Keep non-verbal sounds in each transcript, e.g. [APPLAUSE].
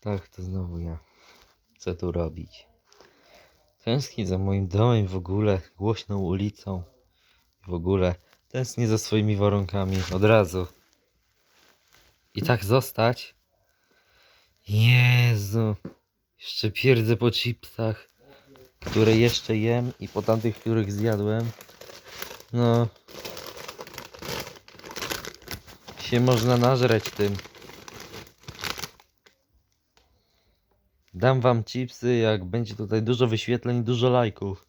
Tak, to znowu ja. Co tu robić? Tęsknię za moim domem w ogóle, głośną ulicą. W ogóle tęsknię za swoimi warunkami od razu. I tak zostać? Jezu. Jeszcze pierdzę po chipsach, które jeszcze jem i po tamtych, których zjadłem. No. Się można nażreć tym. Dam wam chipsy, jak będzie tutaj dużo wyświetleń, dużo lajków.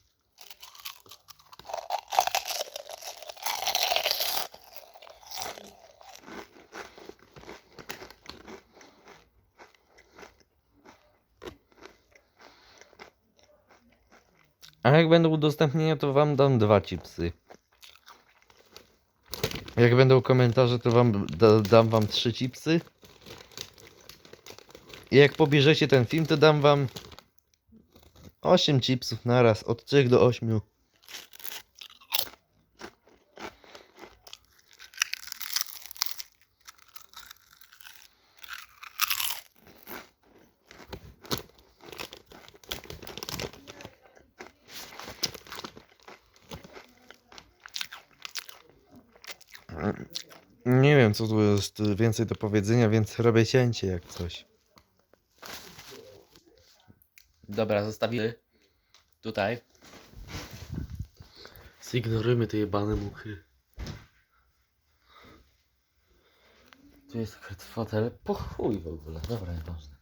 A jak będą udostępnienia, to wam dam dwa chipsy. Jak będą komentarze, to wam da, dam wam trzy chipsy. Jak pobierzecie ten film, to dam wam 8 chipsów naraz, od 3 do 8. Nie wiem, co tu jest więcej do powiedzenia, więc robię cięcie jak coś. Dobra, zostawimy tutaj. Zignorujmy te jebane muchy. Tu jest fotel. Po chuj w ogóle. Dobra, nieważne.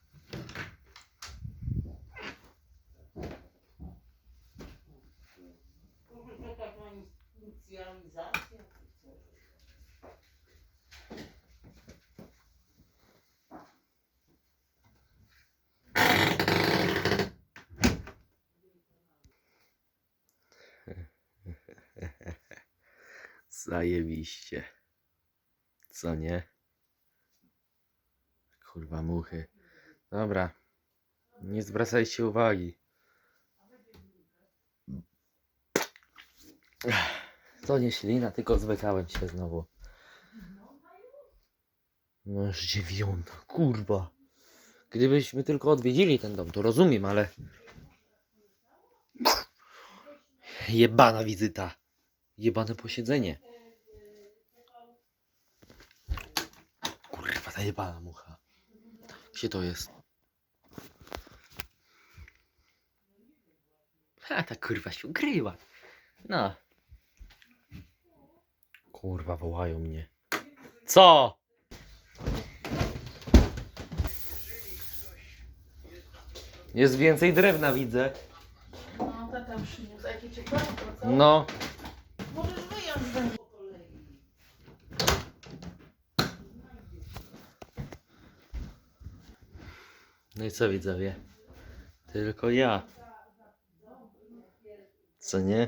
Co nie? Kurwa muchy. Dobra. Nie zwracajcie uwagi. To nie ślina, tylko zwykałem się znowu. No już dziewiąta, kurwa. Gdybyśmy tylko odwiedzili ten dom, to rozumiem, ale... Jebana wizyta. Jebane posiedzenie. Kurwa, ta jebana mucha. Gdzie to jest? Ha, ta kurwa się ukryła. No. Kurwa, wołają mnie. Co? Jest więcej drewna, widzę. No, tata przyniósł. A jakie ciekawe, to co? No. Możesz wyjąć znowu po kolei. No i co widzowie? Tylko ja. Co nie?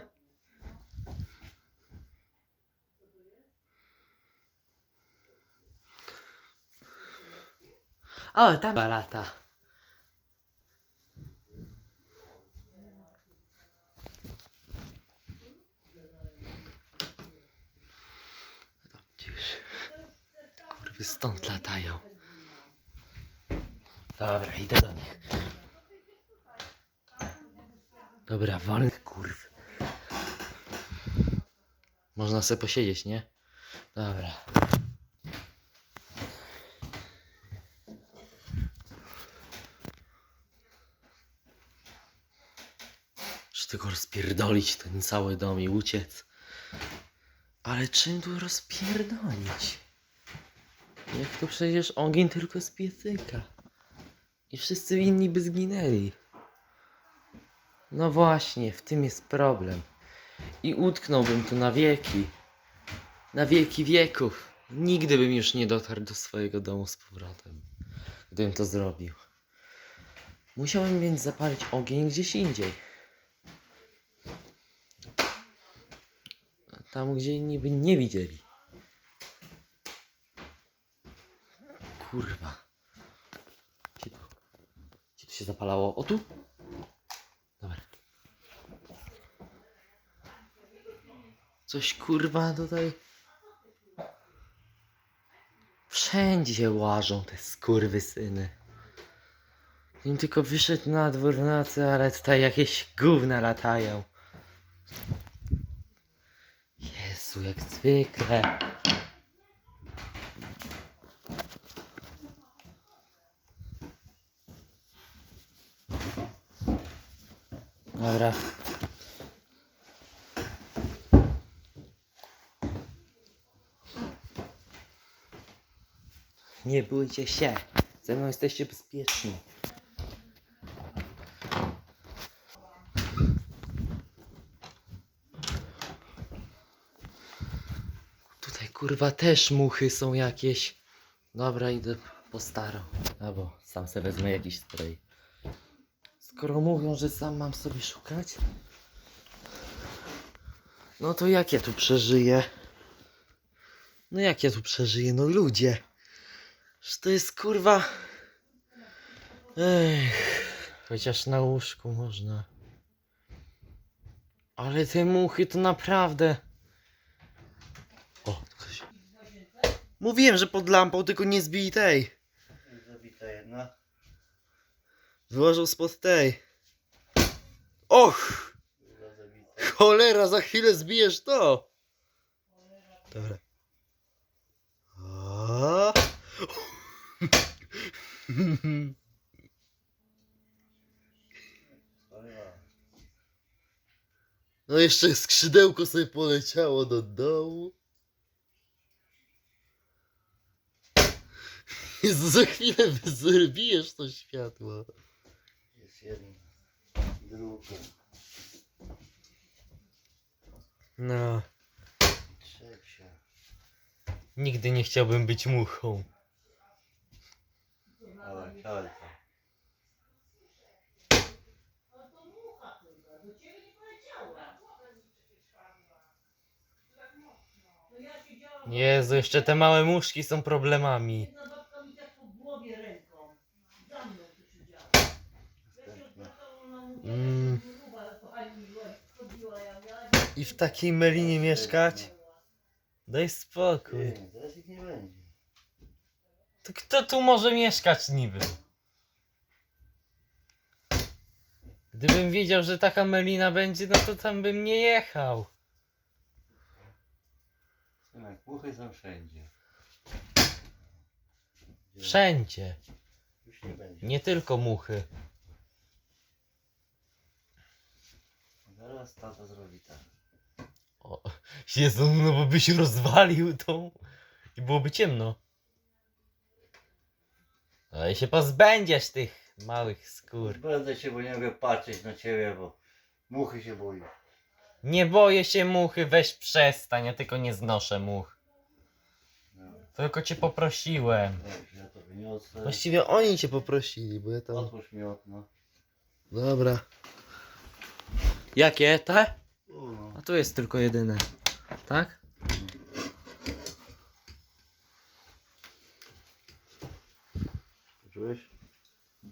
O, tam lata. Cisz. Kurwy stąd latają. Dobra, idę do nich. Dobra, wolny kurw. Można sobie posiedzieć, nie? Dobra. Czy tylko rozpierdolić ten cały dom i uciec? Ale czym tu rozpierdolić? Jak to przecież ogień tylko z piecyka. I wszyscy inni by zginęli. No właśnie, w tym jest problem. I utknąłbym tu na wieki. Na wieki wieków. Nigdy bym już nie dotarł do swojego domu z powrotem. Gdybym to zrobił. Musiałem więc zapalić ogień gdzieś indziej. Tam, gdzie inni by nie widzieli. Kurwa. Gdzie tu? Gdzie to się zapalało? O tu? Dobra. Coś kurwa tutaj. Wszędzie łażą te skurwysyny. Im tylko wyszedł na dwór nocy, ale tutaj jakieś gówna latają. Jezu, jak zwykle. Dobra. Nie bójcie się. Ze mną jesteście bezpieczni. Tutaj kurwa też muchy są jakieś. Dobra, idę po starą. Albo sam sobie wezmę jakiś spray. Skoro mówią, że sam mam sobie szukać, no to jak ja tu przeżyję? No jak ja tu przeżyję? No ludzie. Że to jest kurwa. Ech, chociaż na łóżku można. Ale te muchy to naprawdę. O, ktoś. Mówiłem, że pod lampą, tylko nie zbij tej. Zabita jedna. Wyłożył spod tej. Och! Cholera, za chwilę zbijesz to. Dobra. No jeszcze skrzydełko sobie poleciało do dołu. Jezu, za chwilę zbijesz to światło. Jest jedna. Druga. No. Trzecia. Nigdy nie chciałbym być muchą. Ale. Jezu, jeszcze te małe muszki są problemami. Jedna babka mi tak po głowie ręką. Za mną to się działo. Ja się Następna. odwracałam, ona mówiła, Mm. I w takiej melinie mieszkać? Daj spokój. Nie, teraz ich nie będzie. To kto tu może mieszkać niby? Gdybym wiedział, że taka melina będzie, no to tam bym nie jechał. Synek, puchy są wszędzie. Wszędzie. Już nie będzie. Nie tylko muchy. Zaraz tata zrobi tak. O, Jezu, no bo byś rozwalił tą i byłoby ciemno. Ale się pozbędziesz tych małych skór. Będę się, bo nie mogę patrzeć na ciebie, bo muchy się boją. Nie boję się muchy, weź przestań, ja tylko nie znoszę much. No, Tylko cię poprosiłem. weź, ja to wyniosę. Właściwie oni cię poprosili, bo ja tam... Otwórz mi okno. Dobra. Jakie? Te? No. A tu jest tylko jedyne. Tak? Czułeś?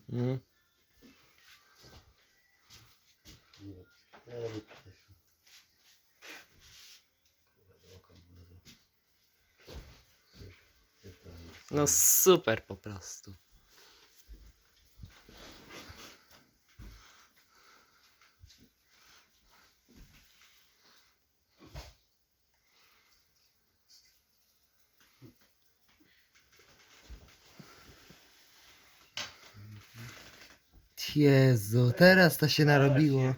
Jest. No super po prostu. Jezu, teraz to się narobiło.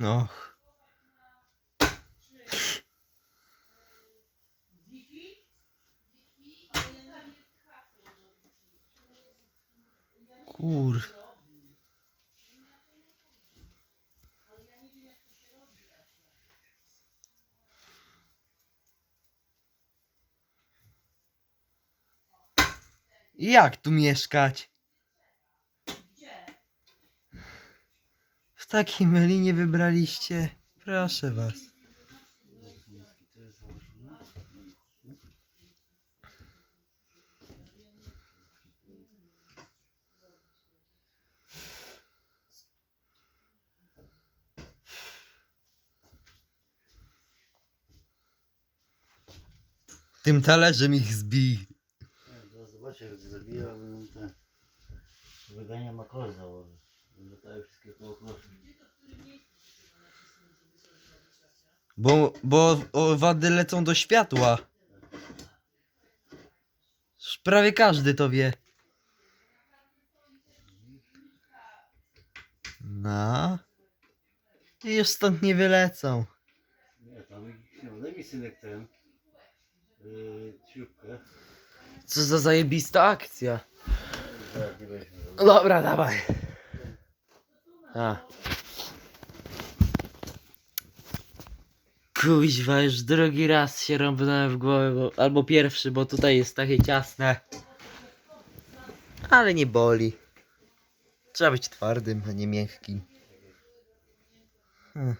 No. Kur. Jak tu mieszkać? W takiej myli nie wybraliście. Proszę was. Tym talerzem ich zbij. Jak zabija, ale no te... Wygania ma kosz założyć. Latają wszystkie kołokosy. Bo, bo owady lecą do światła. Prawie każdy to wie. No. I już stąd nie wylecą. Nie, tam mi synek ten. Yy, śrubkę. Co za zajebista akcja. Dobra, dawaj. A. Kuźwa, już drugi raz się rąbnąłem w głowę, bo, albo pierwszy, bo tutaj jest takie ciasne. Ale nie boli. Trzeba być twardym, a nie miękkim. Hmm.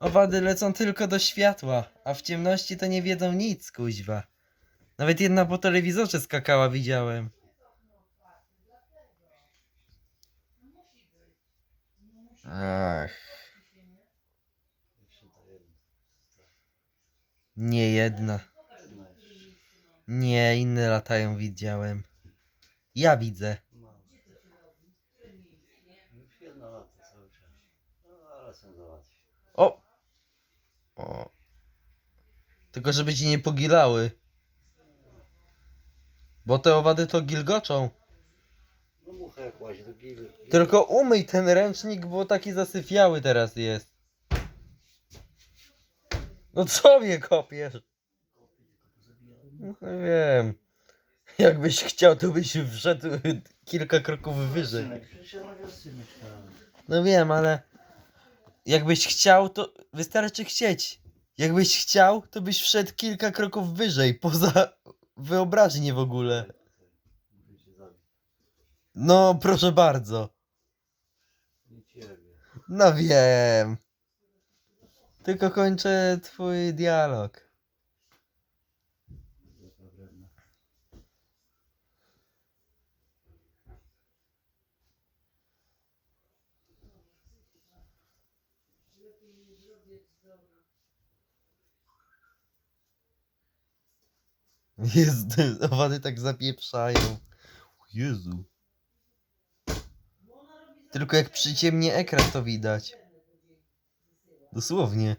Owady lecą tylko do światła, a w ciemności to nie wiedzą nic, kuźwa. Nawet jedna po telewizorze skakała, widziałem. Ach. Nie jedna. Nie, inne latają widziałem. Ja widzę. O! O. Tylko żeby ci nie pogilały. Bo te owady to gilgoczą. No mucha jak łazi do gily. Tylko umyj ten ręcznik, bo taki zasyfiały teraz jest. No co mnie kopiesz? No wiem. Jakbyś chciał, to byś wszedł kilka kroków wyżej. No wiem, ale jakbyś chciał, to wystarczy chcieć. Jakbyś chciał, to byś wszedł kilka kroków wyżej, poza wyobraźnię w ogóle. No, proszę bardzo. No wiem. Tylko kończę twój dialog. Taka wredna. Jezu, [LAUGHS] owady tak zapieprzają. Jezu. Tylko jak przyciemnie ekran to widać. Dosłownie.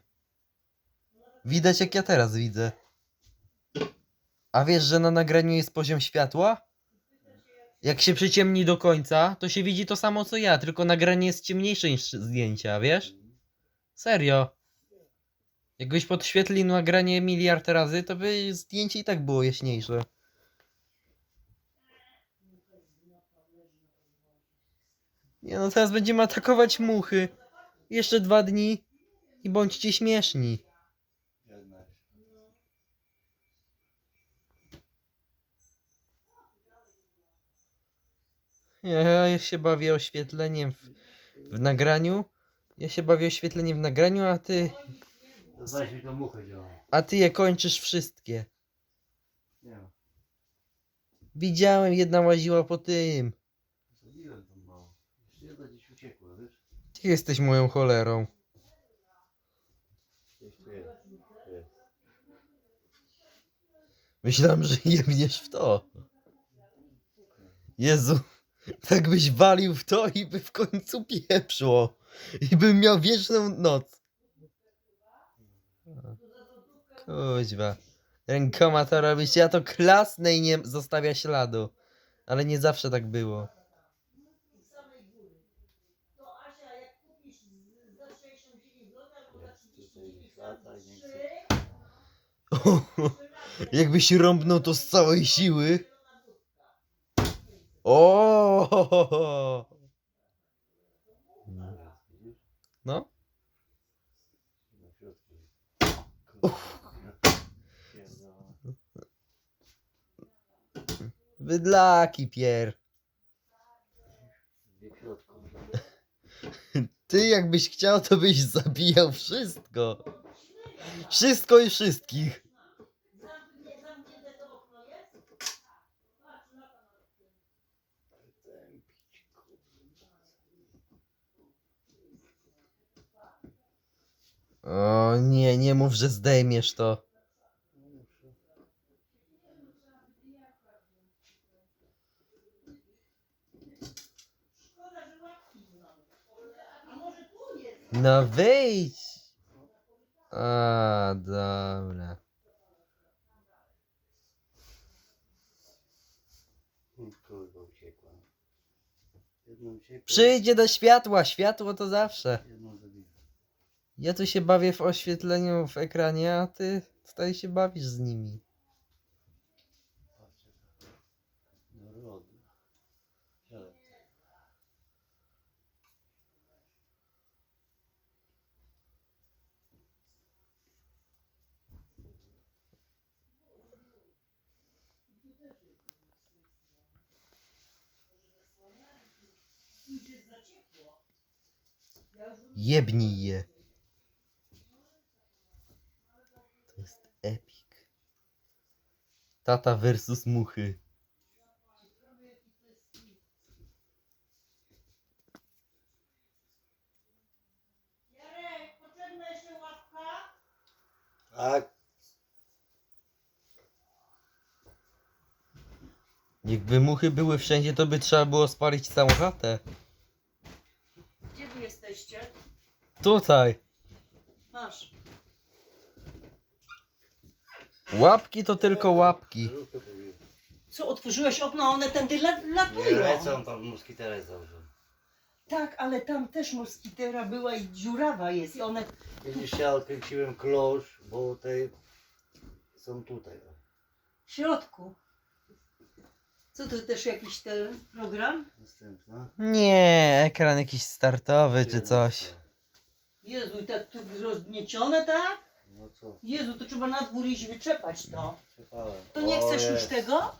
Widać jak ja teraz widzę. A wiesz, że na nagraniu jest poziom światła? Jak się przyciemni do końca, to się widzi to samo co ja, tylko nagranie jest ciemniejsze niż zdjęcia, wiesz? Serio. Jakbyś podświetlił nagranie miliard razy, to by zdjęcie i tak było jaśniejsze. Nie no, teraz będziemy atakować muchy. Jeszcze dwa dni i bądźcie śmieszni. Ja, się bawię oświetleniem w, w nagraniu. Ja się bawię oświetleniem w nagraniu, a ty, zaś mi to muchę działa. a ty je kończysz wszystkie. Nie. Widziałem, jedna łaziła po tym. Zabiłem tą mało. Jeszcze jedna gdzieś uciekła, wiesz? Ty jesteś moją cholerą. Gdzieś. Tu jest. Myślałem, że jebniesz w to. Jezu, tak byś walił w to i by w końcu pieprzło. I bym miał wieczną noc. Kuźwa. Rękoma to robić. Ja to klasne i nie zostawia śladu. Ale nie zawsze tak było. z samej góry. To Asia, jak kupisz z- za 69 zł albo za 39 lata i nie trzy, Jakbyś rąbnął to z całej siły. O! [LAUGHS] No. Na środku. Kurwa. Pierdolę. Bydlaki pier. Ty jakbyś chciał, to byś zabijał wszystko. Wszystko i wszystkich. O nie, nie mów, że zdejmiesz to. No wyjdź! A, dobra. Kurwa uciekła. Jedną uciekła. Przyjdzie do światła, światło to zawsze. Jedną. Ja tu się bawię w oświetleniu w ekranie, a ty tutaj się bawisz z nimi. Jebnij je. To jest epic. Tata versus muchy. Tak. Jakby muchy były wszędzie, to by trzeba było spalić całą chatę. Gdzie wy jesteście? Tutaj. Masz. Łapki to tylko łapki. Co, otworzyłeś okno, a one tędy la- Nie latują? lecą tam moskitery założą. Tak, ale tam też moskitera była i dziurawa jest i one... Kiedyś ja odkręciłem klosz, bo te są tutaj. o. W środku. Co to też jakiś ten program? Następna. Nie, ekran jakiś startowy czy coś. Jezu, i tak tu rozgniecione, tak? No co? Jezu, to trzeba na dwór iść wyczepać to. Przepałem. To nie O, chcesz już jest. tego?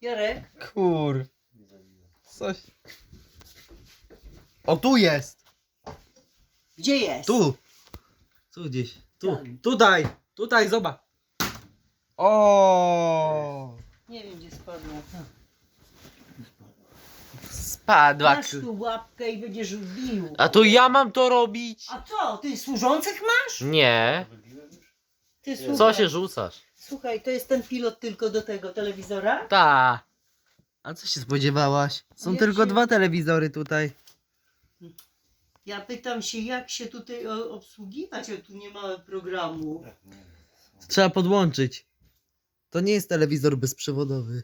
Jarek? Kur. Nie zabiłem. Coś. O, tu jest! Gdzie jest? Tu! Tu gdzieś. Tu. Tam. Tutaj! Tutaj, zobacz! O! Nie wiem, gdzie spadła. Spadła. Masz tu łapkę i będziesz bił. A to ja mam to robić? A co, ty służących masz? Nie. Ty Co Co słuchaj, się rzucasz? słuchaj, to jest ten pilot tylko do tego telewizora? Ta. A co się spodziewałaś? Są Ja tylko się- dwa telewizory tutaj. Ja pytam się, jak się tutaj o, obsługiwać, jak tu nie ma programu. Trzeba podłączyć. To nie jest telewizor bezprzewodowy.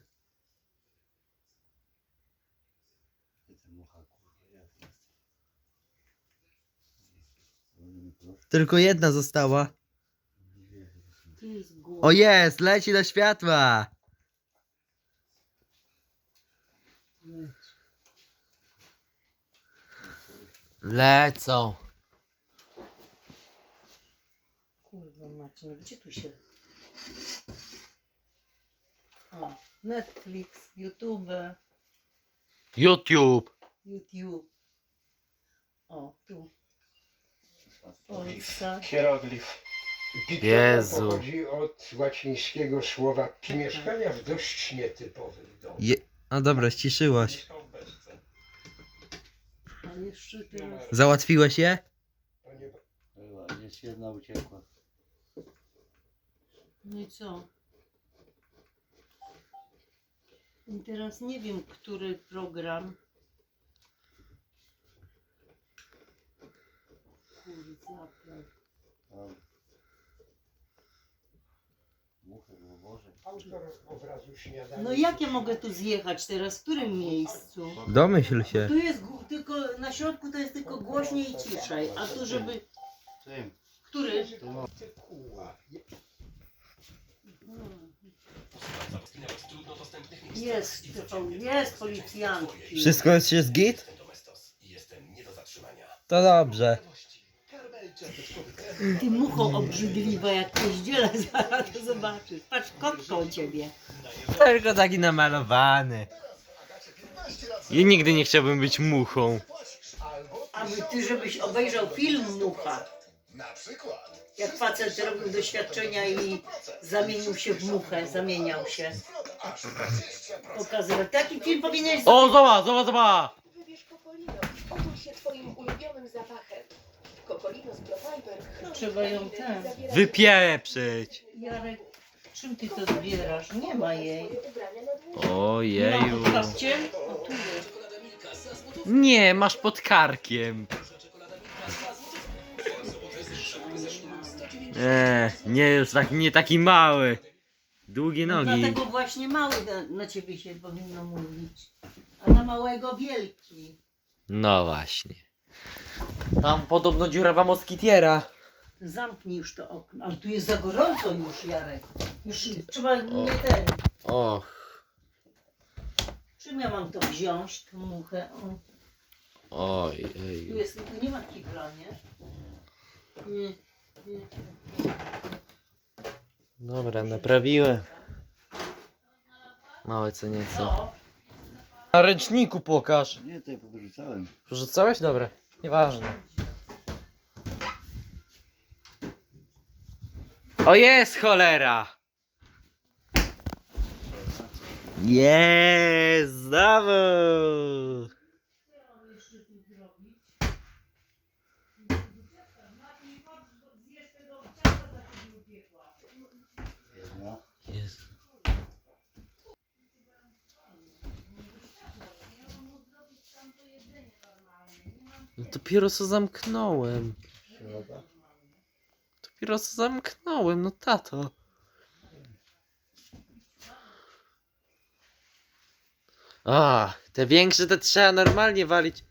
Ty, ty mucha, kurwa, jak jest. Tylko jedna została. Jest. O jest, leci do światła. Lecą. Kurwa macie, no gdzie tu się... O, Netflix, YouTube, YouTube. YouTube. O, tu. Polska. Hieroglif. Jezu. pochodzi od łacińskiego słowa pi mieszkania w dość nietypowym domu. Je... A dobra, ściszyłaś. A jeszcze teraz... Załatwiłeś je? Była, jest jedna uciekła. No i co? I teraz nie wiem, który program. Kurde, Tam. Muchy, no Boże. autor obrazu śniadania. No jak ja mogę tu zjechać teraz? W którym miejscu? Domyśl się. Tu jest tylko, na środku to jest tylko głośniej i ciszej, a tu żeby... Tym. Który? Artykuła. Jest, jest policjantki. Wszystko jest jest git? To dobrze. Ty mucho obrzydliwa, jak poździelę [LAUGHS] zaraz to zobaczysz. Patrz, kot koło ciebie. Tylko taki namalowany. Ja nigdy nie chciałbym być muchą. Aby ty, żebyś obejrzał film Mucha. Jak facet robił doświadczenia i zamienił się w muchę, zamieniał się. Pokazywał. Taki film powinieneś O, zobacz, zobacz, zobacz. Wybierz Kopolino. Obudź się twoim ulubionym zapachem. Trzeba ją ten. Wypieprzyć. Jarek, czym ty to zbierasz? Nie ma jej. Nie ma Ojeju. O, tu jest. Nie, masz pod karkiem. Eee, [LAUGHS] nie już tak, nie taki mały. Długie No nogi. Dlatego właśnie mały na, na ciebie się powinno mówić. A na małego wielki. No właśnie. Tam podobno dziurawa moskitiera. Zamknij już to okno. Ale tu jest za gorąco już, Jarek. Już trzeba nie ten. Och, Czym ja mam to wziąć, tą muchę? O, oj, tu ej. jest, tu nie ma kibla, nie? Nie, nie. Dobra, naprawiłem. Małe co nieco. Co? Na ręczniku pokaż. Nie, tutaj podrzucałem. Wrzucałeś? Dobra, nieważne. O jest cholera! Jest, znowu! No dopiero co zamknąłem. Środa. Dopiero co zamknąłem, no tato. A, te większe te trzeba normalnie walić.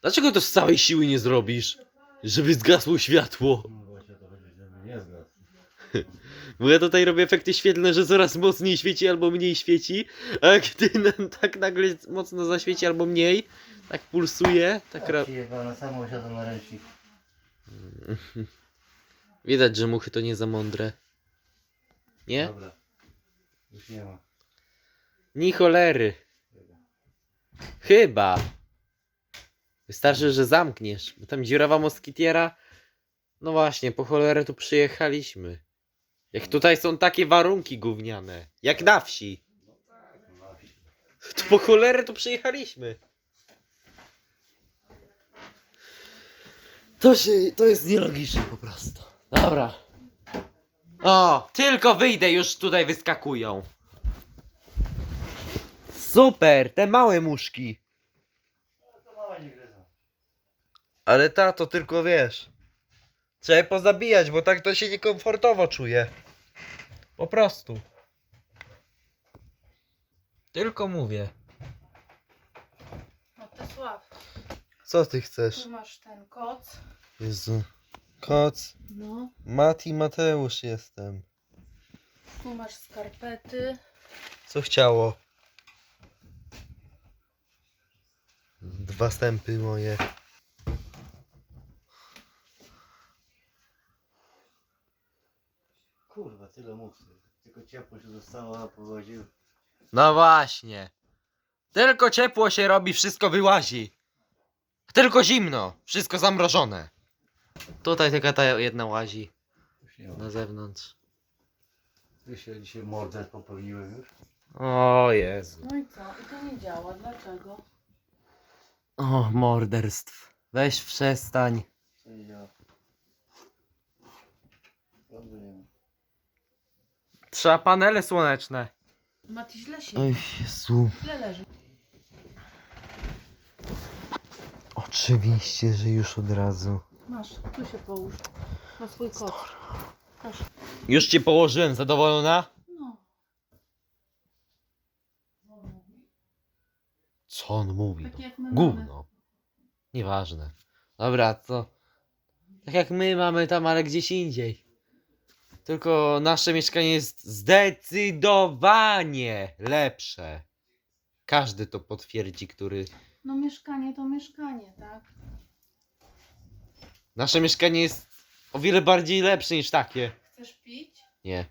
Dlaczego to z całej siły nie zrobisz? Żeby zgasło światło. No właśnie to chodzi, żeby nie zgasł. [LAUGHS] Bo ja tutaj robię efekty świetlne, że coraz mocniej świeci albo mniej świeci, a jak ty na- tak nagle mocno zaświeci albo mniej, tak pulsuje, tak ra... Przyjechał na samą usiadł na ręcznik. [LAUGHS] Widać, że muchy to nie za mądre. Nie? Dobra. Już nie ma. Ni cholery. Chyba. Wystarczy, że zamkniesz. Bo tam dziurawa moskitiera. No właśnie, po cholerę tu przyjechaliśmy. Jak tutaj są takie warunki gówniane. Jak na wsi. To po cholerę tu przyjechaliśmy. To się, to jest nielogiczne po prostu. Dobra. O, tylko wyjdę, już tutaj wyskakują. Super, te małe muszki. To mała nie gryzą. Ale ta to tylko wiesz. Trzeba je pozabijać, bo tak to się niekomfortowo czuję. Po prostu. Tylko mówię. No to Sław, Co ty chcesz? tu masz ten koc. Jezu. Koc. No. Mati Mateusz jestem. Tu masz skarpety. Co chciało? Dwa stępy moje. Kurwa, tyle muchy. Tylko ciepło się zostało, a powoził. No właśnie. Tylko ciepło się robi, wszystko wyłazi. Tylko zimno, wszystko zamrożone. Tutaj tylko ta jedna łazi na zewnątrz. Ty się dzisiaj mordę popełniłem już. O Jezu. No i co? I to nie działa. Dlaczego? O, morderstw. Weź przestań. Co nie działa. Prądu nie ma. Trzeba panele słoneczne. Mati źle się. Oj, Jezu. Źle leży. Oczywiście, że już od razu. Masz, tu się połóż. Na swój koc. Masz. Już cię położyłem, zadowolona? No. Co on mówi? Tak jak my mamy. Gówno. Nieważne. Dobra, to. Tak jak my mamy tam, ale gdzieś indziej. Tylko nasze mieszkanie jest zdecydowanie lepsze. Każdy to potwierdzi, który. No mieszkanie to mieszkanie, tak? Nasze mieszkanie jest o wiele bardziej lepsze niż takie. Chcesz pić? Nie,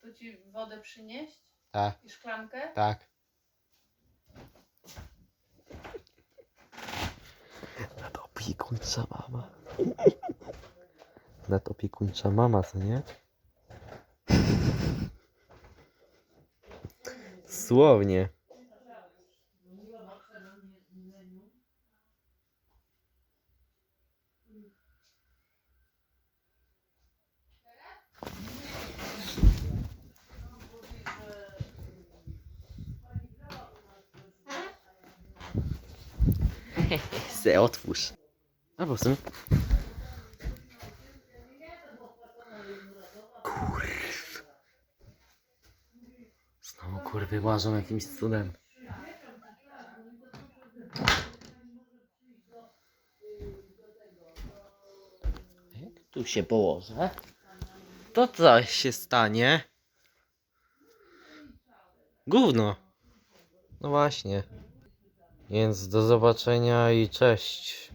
To ci wodę przynieść? tak, I szklankę? tak. Nadopiekuńcza mama. Nadopiekuńcza mama, co nie? Słownie. [LAUGHS] Se otwórz. Albo w sumie... Kurw. Znowu kurwy łażą jakimś cudem. Jak tu się położę, to coś się stanie. Gówno. No właśnie. Więc do zobaczenia i cześć.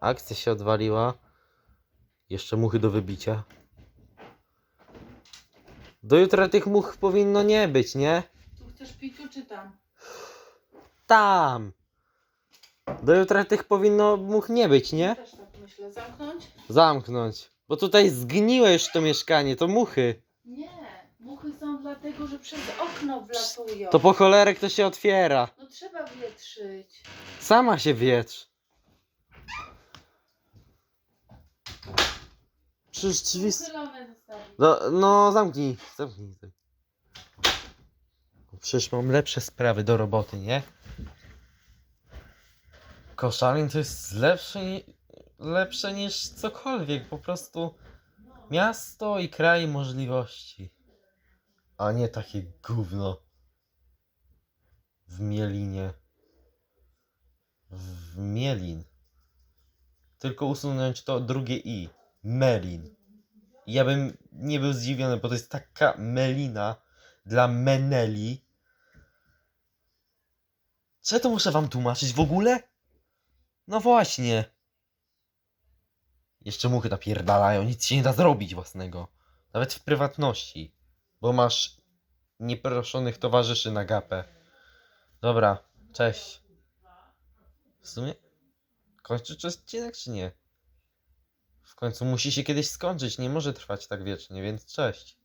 Akcja się odwaliła. Jeszcze muchy do wybicia. Do jutra tych much powinno nie być, nie? Chcesz pić tu czy tam? Tam! Do jutra tych powinno much nie być, nie? Też tak myślę. Zamknąć? Zamknąć. Bo tutaj zgniłe już to mieszkanie, to muchy. Nie. Muchy są dlatego, że przez okno wlatują. To po cholerek to się otwiera. No trzeba wietrzyć. Sama się wietrz. Przecież drzwi... Uchylone. No, no zamknij, zamknij. Przecież mam lepsze sprawy do roboty, nie? Koszalin to jest lepsze, lepsze niż cokolwiek. Po prostu miasto i kraj możliwości. A nie takie gówno. W Mielinie. W Mielin. Tylko usunąć to drugie i. Melin. Ja bym nie był zdziwiony, bo to jest taka melina dla Meneli. Czy ja to muszę wam tłumaczyć w ogóle? No właśnie. Jeszcze muchy napierdalają, nic się nie da zrobić własnego. Nawet w prywatności. Bo masz nieproszonych towarzyszy na gapę. Dobra, cześć. W sumie kończysz odcinek czy nie? W końcu musi się kiedyś skończyć, nie może trwać tak wiecznie, więc cześć.